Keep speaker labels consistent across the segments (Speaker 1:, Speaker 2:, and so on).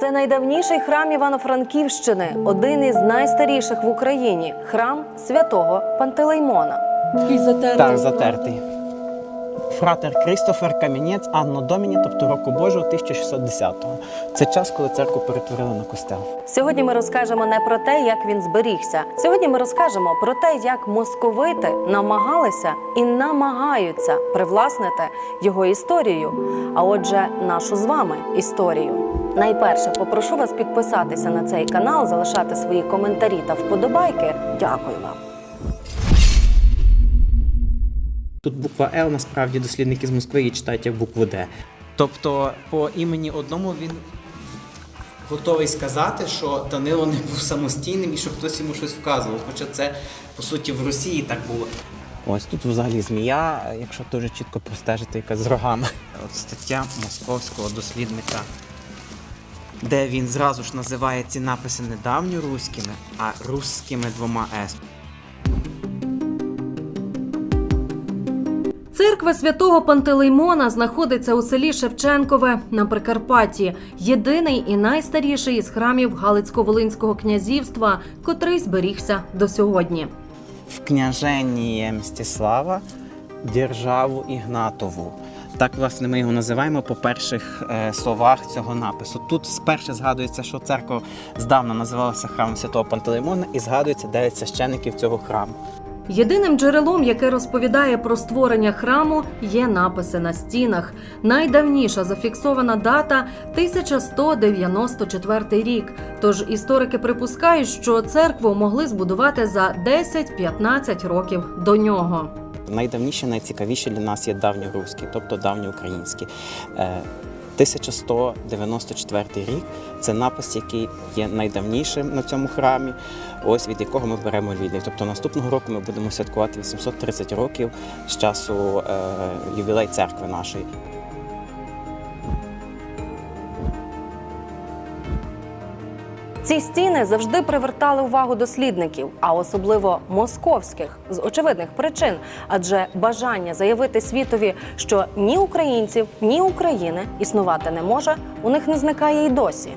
Speaker 1: Це найдавніший храм Івано-Франківщини, один із найстаріших в Україні храм святого Пантелеймона.
Speaker 2: Такий затертий.
Speaker 3: Так, затертий. Фратер Крістофер Камінець Анно Доміні, тобто року Божого 1610-го. Це час, коли церкву перетворили на костел.
Speaker 1: Сьогодні ми розкажемо не про те, як він зберігся. Сьогодні ми розкажемо про те, як московити намагалися і намагаються привласнити його історію. А отже, нашу з вами історію. Найперше попрошу вас підписатися на цей канал, залишати свої коментарі та вподобайки. Дякую вам.
Speaker 3: Тут буква Л насправді дослідники з Москви її читають як букву Д. Тобто, по імені одному він готовий сказати, що Данило не був самостійним і що хтось йому щось вказував. Хоча це, по суті, в Росії так було. Ось тут взагалі змія, якщо дуже чітко простежити, яка з рогами. От стаття московського дослідника, де він зразу ж називає ці написи не давньоруськими, а русськими двома С.
Speaker 1: Церква святого Пантелеймона знаходиться у селі Шевченкове на Прикарпатті. Єдиний і найстаріший із храмів Галицько-Волинського князівства, котрий зберігся до сьогодні.
Speaker 3: в княженні Мстислава державу Ігнатову. Так, власне, ми його називаємо по перших е, словах цього напису. Тут спершу згадується, що церква здавна називалася храмом святого Пантелеймона, і згадується дев'ять священиків цього храму.
Speaker 1: Єдиним джерелом, яке розповідає про створення храму, є написи на стінах. Найдавніша зафіксована дата 1194 рік. Тож історики припускають, що церкву могли збудувати за 10-15 років до нього.
Speaker 3: Найдавніші, найцікавіші для нас є давньоруські, тобто давньоукраїнські. Е, 1194 рік це напис, який є найдавнішим на цьому храмі, ось від якого ми беремо відлік. Тобто наступного року ми будемо святкувати 830 років з часу е, ювілей церкви нашої.
Speaker 1: Ці стіни завжди привертали увагу дослідників, а особливо московських, з очевидних причин. Адже бажання заявити світові, що ні українців, ні України існувати не може, у них не зникає й досі.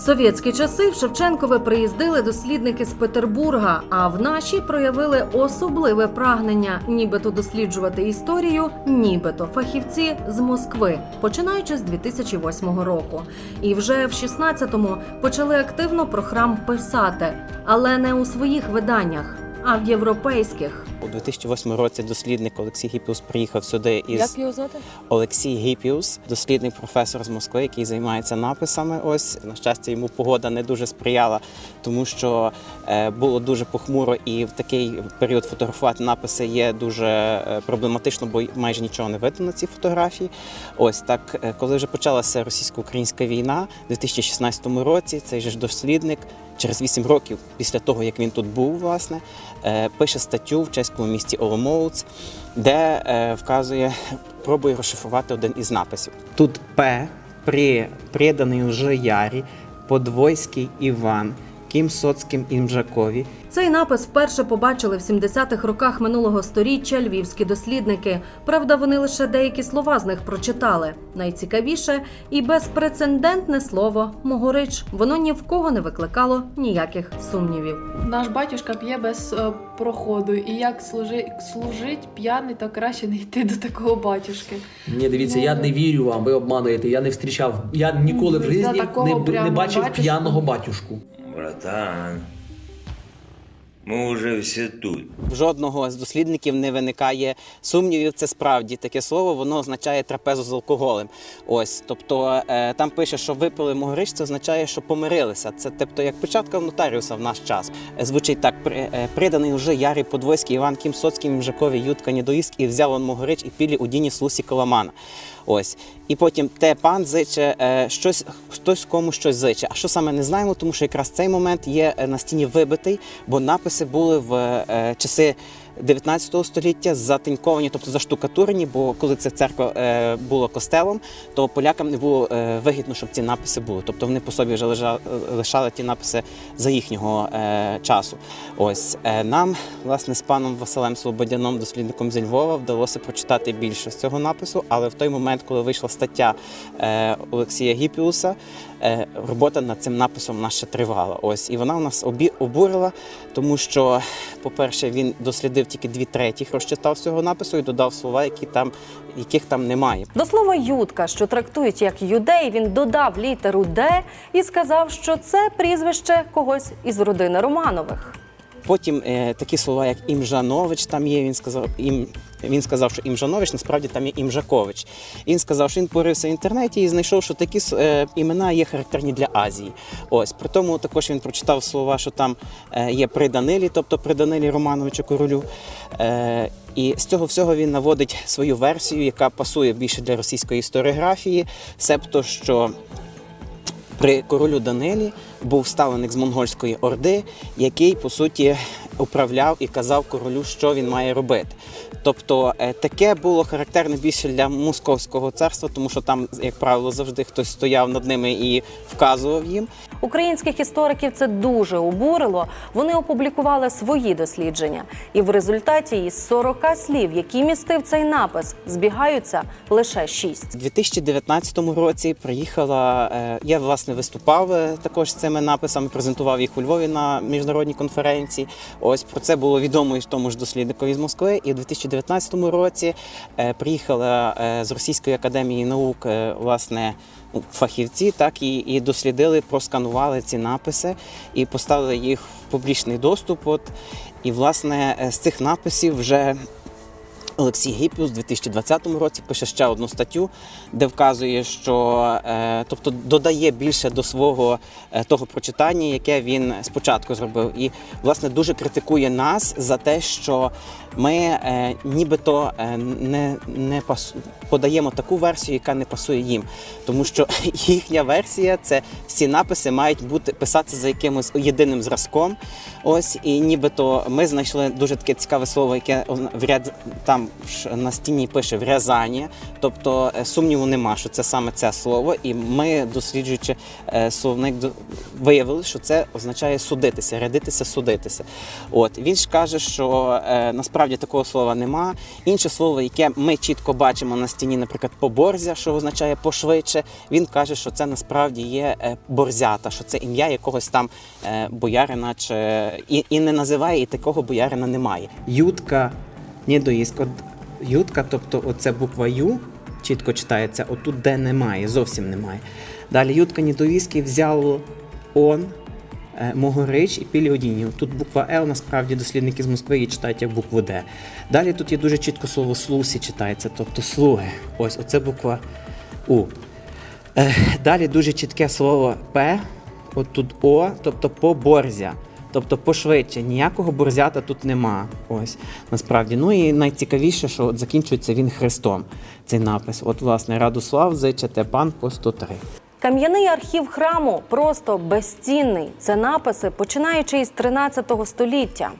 Speaker 1: Совєтські часи в Шевченкове приїздили дослідники з Петербурга, а в наші проявили особливе прагнення, нібито досліджувати історію, нібито фахівці з Москви, починаючи з 2008 року. І вже в 16-му почали активно про храм писати, але не у своїх виданнях, а в європейських.
Speaker 3: У 2008 році дослідник Олексій Гіпіус приїхав сюди із
Speaker 2: Як його звати?
Speaker 3: Олексій Гіпіус, дослідний професор з Москви, який займається написами. Ось на щастя, йому погода не дуже сприяла, тому що е, було дуже похмуро, і в такий період фотографувати написи є дуже е, проблематично, бо майже нічого не видно на цій фотографії. Ось так, е, коли вже почалася російсько-українська війна у 2016 році, цей же ж дослідник. Через 8 років після того, як він тут був, власне, пише статтю в чеському місті Оломоуц, де е, вказує, пробує розшифрувати один із написів. Тут П при преданий уже Ярі, Подвойський Іван, Кім Соцьким Імжакові,
Speaker 1: Цей напис вперше побачили в 70-х роках минулого сторіччя львівські дослідники. Правда, вони лише деякі слова з них прочитали. Найцікавіше і безпрецедентне слово Могорич. Воно ні в кого не викликало ніяких сумнівів.
Speaker 2: Наш батюшка п'є без е, проходу, і як служи, служить п'яний, то краще не йти до такого батюшки.
Speaker 4: Ні, дивіться, я не вірю вам, ви обмануєте. Я не зустрічав, я ніколи в житті не, не бачив
Speaker 2: батюшку?
Speaker 4: п'яного батюшку.
Speaker 5: Братан, мы уже все тут.
Speaker 3: В жодного з дослідників не виникає сумнівів. Це справді таке слово, воно означає трапезу з алкоголем. Ось, тобто е, там пише, що випили могрич, це означає, що помирилися. Це тобто як початка в нотаріуса в наш час. Е, Звучить так: при- е, приданий уже Ярі Подвойський, Іван Кім Соцький, Мжакові, Ютка Недоїск, і взяв он могрич і пілі у діні слусі Коломана. Ось. І потім те пан зиче, е, щось, хтось кому щось зиче. А що саме не знаємо, тому що якраз цей момент є е, на стіні вибитий, бо написи були в е, часи 19 століття затиньковані, тобто заштукатурені, бо коли ця церква е, була костелом, то полякам не було е, вигідно, щоб ці написи були. Тобто вони по собі вже лежа- е, лишали ті написи за їхнього е, часу. Ось е, нам, власне, з паном Василем Слободяном, дослідником зі Львова, вдалося прочитати більше з цього напису, але в той момент, коли вийшла стаття е, Олексія Гіпіуса, робота над цим написом ще тривала. Ось і вона в нас обі обурила, тому що, по-перше, він дослідив тільки дві третіх, розчитав цього напису і додав слова, які там, яких там немає.
Speaker 1: До слова Ютка, що трактують як юдей, він додав літеру Д і сказав, що це прізвище когось із родини Романових.
Speaker 3: Потім е, такі слова, як Імжанович, там є. Він сказав, ім, він сказав, що Імжанович, насправді там є Імжакович. Він сказав, що він порився в інтернеті і знайшов, що такі е, імена є характерні для Азії. Ось при тому також він прочитав слова, що там е, є при Данилі, тобто при Данилі Романовичу королю. Е, і з цього всього він наводить свою версію, яка пасує більше для російської історіографії, себто що при королю Данилі був ставленик з монгольської орди, який по суті управляв і казав королю, що він має робити. Тобто е, таке було характерне більше для московського царства, тому що там, як правило, завжди хтось стояв над ними і вказував їм.
Speaker 1: Українських істориків це дуже обурило. Вони опублікували свої дослідження, і в результаті із 40 слів, які містив цей напис, збігаються лише 6.
Speaker 3: У 2019 році приїхала. е, Я власне виступав е, також з цими написами, презентував їх у Львові на міжнародній конференції. Ось про це було відомо і тому ж дослідникові з Москви. І у 2019 році е, приїхала з Російської академії наук власне. Фахівці так і, і дослідили, просканували ці написи і поставили їх в публічний доступ. От і власне е, з цих написів вже Олексій Гіпіус у 2020 році пише ще одну статтю, де вказує, що е, тобто додає більше до свого е, того прочитання, яке він спочатку зробив, і власне дуже критикує нас за те, що ми е, нібито е, не, не пас... подаємо таку версію, яка не пасує їм. Тому що їхня версія це всі написи мають бути писатися за якимось єдиним зразком. Ось і нібито ми знайшли дуже таке цікаве слово, яке в ряд там на стіні пише врязання. Тобто е, сумніву нема, що це саме це слово. І ми, досліджуючи е, словник, виявили, що це означає судитися, рядитися, судитися. От він ж каже, що е, насправді такого слова нема. Інше слово, яке ми чітко бачимо на стіні, наприклад, поборзя, що означає пошвидше. Він каже, що це насправді є е, борзята, що це ім'я якогось там е, боярина, чи і, і не називає, і такого боярина немає. Ютка, недоїзк. От Ютка, тобто оце буква Ю чітко читається, отут де немає, зовсім немає. Далі Ютка Нідовіський взяло он, Могорич і Піліодінів. Тут буква Л, насправді дослідники з Москви її читають як букву Д. Далі тут є дуже чітко слово слусі читається, тобто слуги. Ось оце буква У. Е, Далі дуже чітке слово П, от тут О, тобто поборзя. Тобто пошвидше, ніякого борзята тут нема. Ось насправді. Ну і найцікавіше, що от закінчується він хрестом. Цей напис. От, власне, Радослав Зичете, пан по 103.
Speaker 1: Кам'яний архів храму просто безцінний. Це написи, починаючи із 13 століття.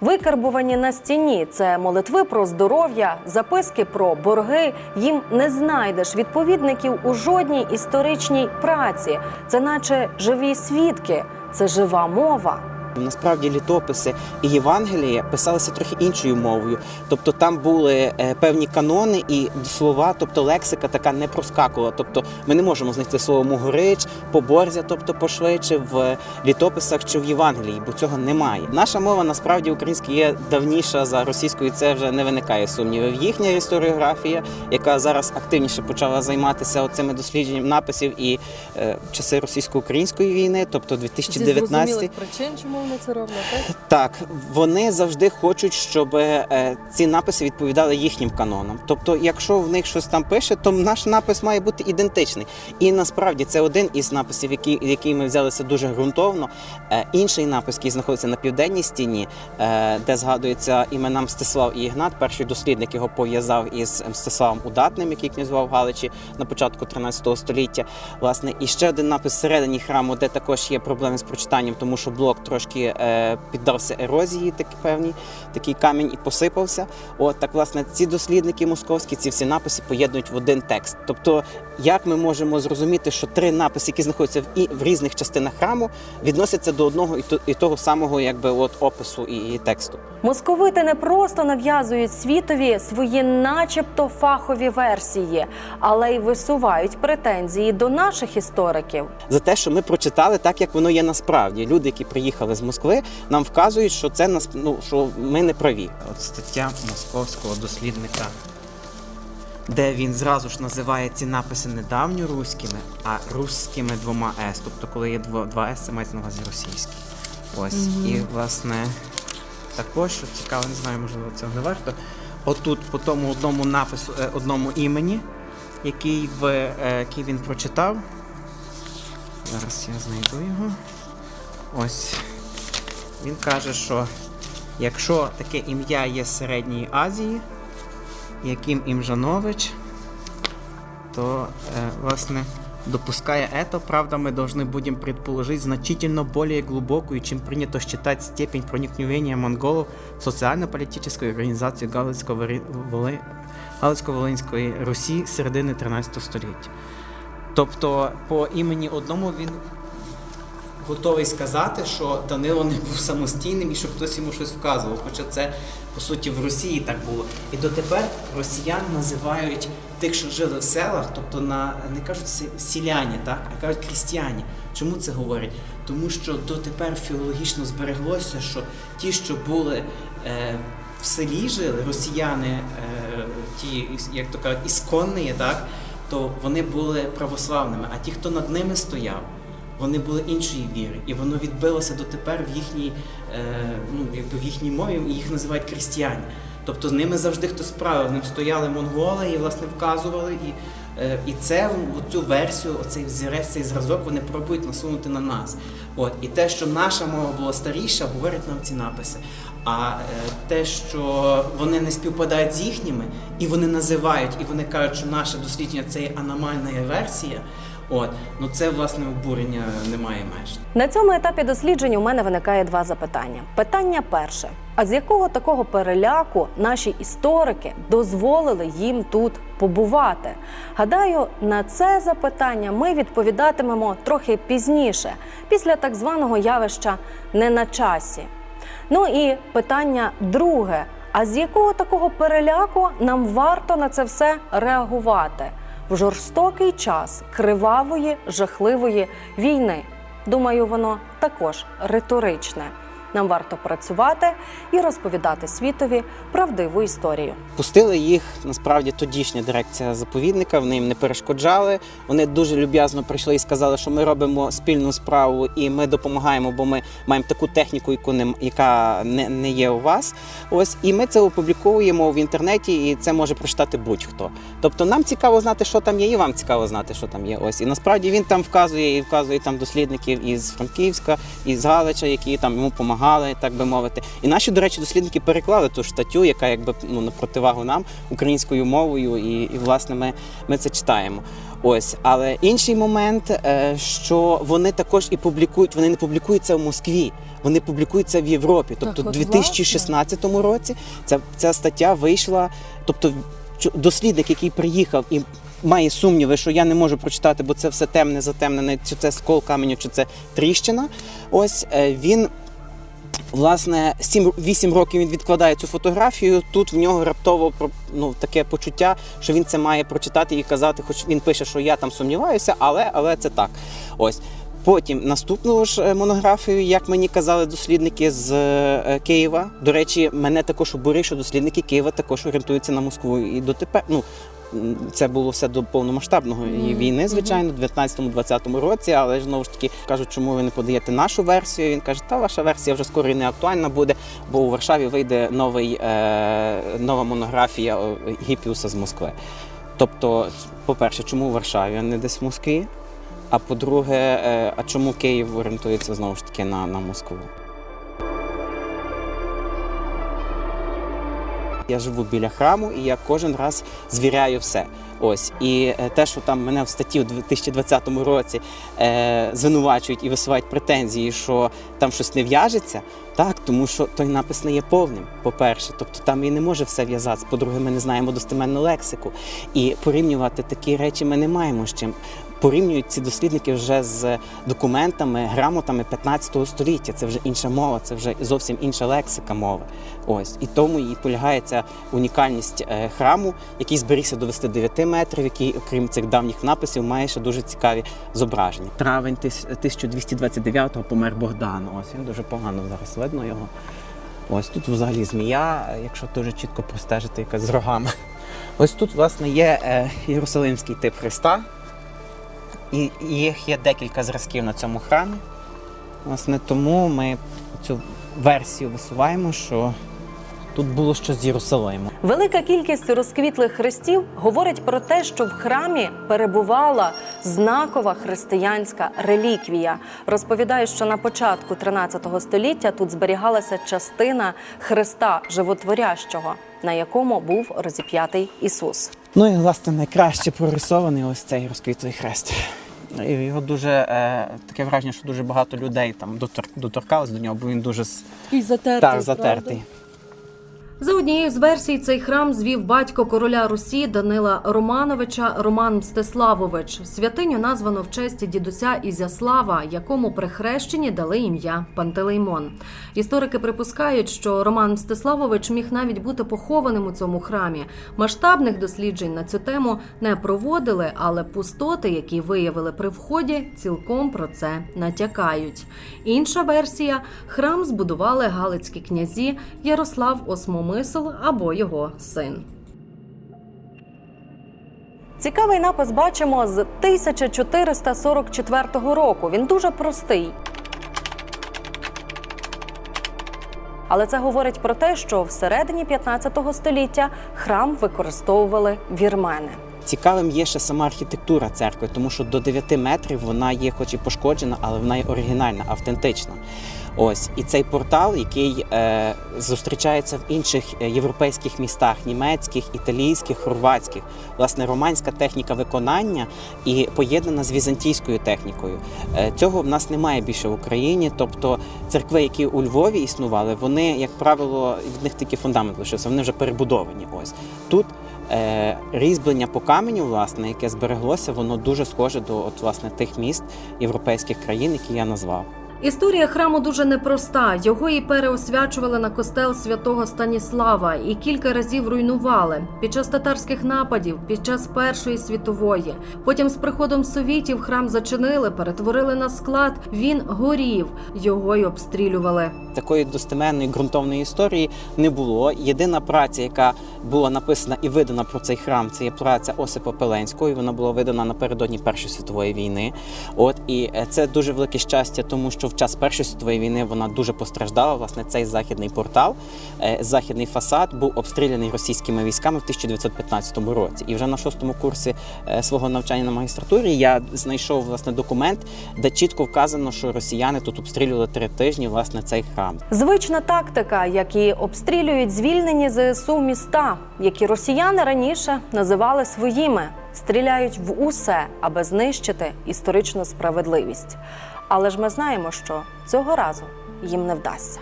Speaker 1: Викарбувані на стіні це молитви про здоров'я, записки про борги. Їм не знайдеш відповідників у жодній історичній праці. Це наче живі свідки, це жива мова.
Speaker 3: Насправді літописи і Євангелія писалися трохи іншою мовою. Тобто там були е, певні канони і слова, тобто лексика така не проскакувала. Тобто ми не можемо знайти слово могорич, поборзя, тобто пошвидше в літописах чи в Євангелії, бо цього немає. Наша мова насправді українська є давніша за російською. Це вже не виникає сумнівів. Їхня історіографія, яка зараз активніше почала займатися оцими дослідженням написів і е, часи російсько-української війни, тобто 2019
Speaker 6: причин, чому вони це роблять, так?
Speaker 3: так, вони завжди хочуть, щоб е, ці написи відповідали їхнім канонам. Тобто, якщо в них щось там пише, то наш напис має бути ідентичний. І насправді це один із написів, який, який ми взялися дуже ґрунтовно. Е, інший напис, який знаходиться на південній стіні, е, де згадується імена Мстислав і Ігнат. Перший дослідник його пов'язав із Мстиславом Удатним, який князював Галичі на початку 13 століття. Власне, і ще один напис всередині храму, де також є проблеми з прочитанням, тому що блок трошки трошки е, піддався ерозії, такі певні, такий камінь і посипався. От так, власне, ці дослідники московські, ці всі написи поєднують в один текст. Тобто, як ми можемо зрозуміти, що три написи, які знаходяться в, і, в різних частинах храму, відносяться до одного і, то, і того самого, якби от опису і, і тексту.
Speaker 1: Московити не просто нав'язують світові свої, начебто, фахові версії, але й висувають претензії до наших істориків.
Speaker 3: за те, що ми прочитали так, як воно є насправді. Люди, які приїхали з Москви, нам вказують, що це нас ну, що ми не праві. От стаття московського дослідника, де він зразу ж називає ці написи не давньоруськими, а русськими двома С. Тобто, коли є дво- два С, це мається на увазі російські. Ось. І власне також, що цікаво, не знаю, можливо, цього не варто. Отут, по тому одному напису, е, одному імені, який, в, е, який він прочитав. Зараз я знайду його. Ось. Він каже, що якщо таке ім'я є з Середньої Азії, яким Імжанович, то, э, власне, допуская это, правда, мы должны будем предположить значительно более глубокую, чем принято считать степень проникновения монголов в социально-политическую организацию Галицько-Воли- Галицько-Волинської Русі середини 13 століття. Тобто, по імені одному він готовий сказати, що Данило не був самостійним і щоб хтось йому щось вказував. Хоча це по суті в Росії так було. І дотепер росіян називають тих, що жили в селах, тобто на не кажуть сіляні, так, а кажуть крістіяні. Чому це говорять? Тому що дотепер філологічно збереглося, що ті, що були е, в селі жили, росіяни, е, ті, як то кажуть, ісконні, так, то вони були православними, а ті, хто над ними стояв, вони були іншої віри, і воно відбилося дотепер в їхній, е, ну, якби в їхній мові, і їх називають крістіяни. Тобто з ними завжди хтось справив, ним стояли монголи і власне вказували. І, е, і це цю версію, оцей взірець, цей зразок вони пробують насунути на нас. От і те, що наша мова була старіша, говорять нам ці написи. А е, те, що вони не співпадають з їхніми, і вони називають, і вони кажуть, що наше дослідження це є аномальна версія. От ну це власне обурення немає меж.
Speaker 1: На цьому етапі досліджень у мене виникає два запитання. Питання перше: а з якого такого переляку наші історики дозволили їм тут побувати? Гадаю, на це запитання ми відповідатимемо трохи пізніше, після так званого явища не на часі. Ну і питання друге: а з якого такого переляку нам варто на це все реагувати в жорстокий час кривавої, жахливої війни? Думаю, воно також риторичне. Нам варто працювати і розповідати світові правдиву історію.
Speaker 3: Пустили їх насправді тодішня дирекція заповідника. Вони їм не перешкоджали. Вони дуже люб'язно прийшли і сказали, що ми робимо спільну справу і ми допомагаємо, бо ми маємо таку техніку, яка не, не є у вас. Ось і ми це опубліковуємо в інтернеті, і це може прочитати будь-хто. Тобто нам цікаво знати, що там є, і вам цікаво знати, що там є. Ось і насправді він там вказує і вказує там дослідників із Франківська, із Галича, які там йому допомагали, так би мовити. І наші, до речі, дослідники переклали ту статтю, яка якби ну на противагу нам українською мовою, і, і власне ми, ми це читаємо. Ось, але інший момент, е, що вони також і публікують, вони не публікуються в Москві, вони публікуються в Європі. Тобто, у 2016 році ця, ця стаття вийшла. Тобто, дослідник, який приїхав і має сумніви, що я не можу прочитати, бо це все темне, затемнене, чи це скол каменю, чи це тріщина. Ось е, він. Власне, 7-8 років він відкладає цю фотографію. Тут в нього раптово ну, таке почуття, що він це має прочитати і казати, хоч він пише, що я там сумніваюся, але, але це так. Ось. Потім наступну ж е, монографію, як мені казали дослідники з е, Києва. До речі, мене також обурює, що дослідники Києва також орієнтуються на Москву. І дотепер, ну це було все до повномасштабної війни, звичайно, в 19-20 році. Але ж знову ж таки кажуть, чому ви не подаєте нашу версію? Він каже, та ваша версія вже скоро і не актуальна буде, бо у Варшаві вийде новий, е, нова монографія Гіппіуса з Москви. Тобто, по-перше, чому в Варшаві, а не десь в Москві? А по-друге, е, а чому Київ орієнтується знову ж таки на, на Москву? Я живу біля храму, і я кожен раз звіряю все. Ось і е, те, що там мене в статті у 2020 році е, звинувачують і висувають претензії, що там щось не в'яжеться, так тому що той напис не є повним. По-перше, тобто там і не може все в'язатися. По-друге, ми не знаємо достеменну лексику. І порівнювати такі речі ми не маємо з чим. Порівнюють ці дослідники вже з документами, грамотами 15 століття. Це вже інша мова, це вже зовсім інша лексика мови. Ось і тому і полягає ця унікальність е, храму, який зберігся до 9 метрів, який, окрім цих давніх написів, має ще дуже цікаві зображення. Травень 1229-го помер Богдан. Ось він дуже погано зараз видно його. Ось тут взагалі змія, якщо дуже чітко простежити, якась з рогами. Ось тут, власне, є е, єрусалимський тип Христа. І їх є декілька зразків на цьому храмі. Власне, тому ми цю версію висуваємо, що тут було щось з Єрусалиму.
Speaker 1: Велика кількість розквітлих хрестів говорить про те, що в храмі перебувала знакова християнська реліквія. Розповідає, що на початку 13 століття тут зберігалася частина хреста животворящого, на якому був розіп'ятий Ісус.
Speaker 3: Ну і власне найкраще прорисований ось цей розквітлий хрест. І Його дуже е, таке враження, що дуже багато людей там дотор, доторкались до нього, бо він дуже
Speaker 6: Такий затертий.
Speaker 3: так,
Speaker 6: правда?
Speaker 1: За однією з версій, цей храм звів батько короля Русі Данила Романовича Роман Мстиславович. Святиню названо в честь дідуся Ізяслава, якому при хрещенні дали ім'я Пантелеймон. Історики припускають, що Роман Мстиславович міг навіть бути похованим у цьому храмі. Масштабних досліджень на цю тему не проводили, але пустоти, які виявили при вході, цілком про це натякають. Інша версія храм збудували галицькі князі Ярослав Осмомисл або його син. Цікавий напис бачимо з 1444 року. Він дуже простий. Але це говорить про те, що всередині 15 століття храм використовували вірмени.
Speaker 3: Цікавим є ще сама архітектура церкви, тому що до 9 метрів вона є, хоч і пошкоджена, але вона є оригінальна, автентична. Ось і цей портал, який е, зустрічається в інших е, європейських містах, німецьких, італійських, хорватських, власне, романська техніка виконання і поєднана з візантійською технікою. Е, цього в нас немає більше в Україні. Тобто церкви, які у Львові існували, вони, як правило, від них тільки фундамент лишився, вони вже перебудовані. Ось тут різьблення по каменю, власне, яке збереглося, воно дуже схоже до от, власне, тих міст європейських країн, які я назвав.
Speaker 1: Історія храму дуже непроста. Його і переосвячували на костел святого Станіслава і кілька разів руйнували під час татарських нападів, під час Першої світової. Потім з приходом совітів храм зачинили, перетворили на склад. Він горів, його й обстрілювали.
Speaker 3: Такої достеменної ґрунтовної історії не було. Єдина праця, яка була написана і видана про цей храм, це є праця Осипа Пеленського. і Вона була видана напередодні Першої світової війни. От і е, це дуже велике щастя, тому що в час Першої світової війни вона дуже постраждала. Власне, цей західний портал, е, західний фасад був обстріляний російськими військами в 1915 році. І вже на шостому курсі е, свого навчання на магістратурі я знайшов власне документ, де чітко вказано, що росіяни тут обстрілювали три тижні власне цей храм.
Speaker 1: Звична тактика, які обстрілюють звільнені ЗСУ міста, які росіяни раніше називали своїми, стріляють в усе, аби знищити історичну справедливість. Але ж ми знаємо, що цього разу їм не вдасться.